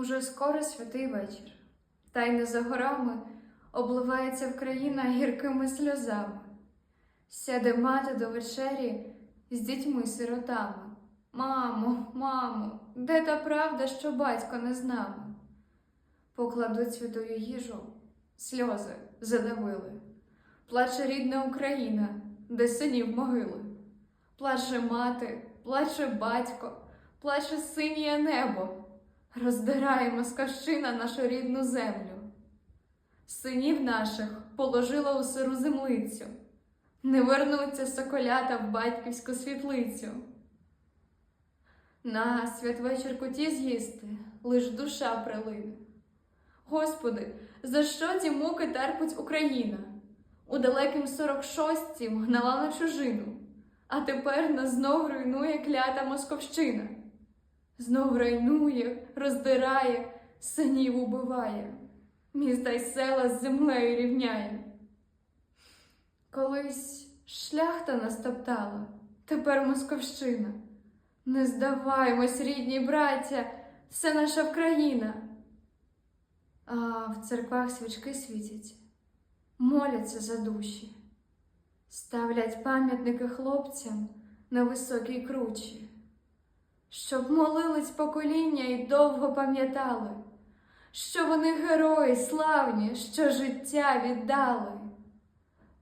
Уже скоро святий вечір, та й не за горами обливається Вкраїна гіркими сльозами. Сяде мати до вечері з дітьми-сиротами. Мамо, мамо, де та правда, що батько не з нами? Покладуть святую їжу, сльози задавили. Плаче рідна Україна, де синів могили. Плаче мати, плаче батько, плаче синє небо. Роздирає москавщина нашу рідну землю. Синів наших положила у сиру землицю. Не вернуться соколята в батьківську світлицю. На святвечір куті з'їсти, лиш душа прилине. Господи, за що ті муки терпить Україна? У далекім 46-тім гнала на чужину, а тепер нас знов руйнує клята московщина. Знов руйнує, роздирає, синів убиває, міста й села з землею рівняє. Колись шляхта нас топтала, тепер московщина. Не здаваймось, рідні браття, це наша Вкраїна. А в церквах свічки світять, моляться за душі, ставлять пам'ятники хлопцям на високій кручі, щоб молились покоління і довго пам'ятали, що вони герої славні, що життя віддали.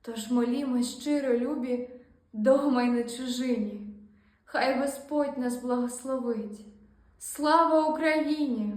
Тож молімо щиро любі, дома й на чужині. Хай Господь нас благословить. Слава Україні!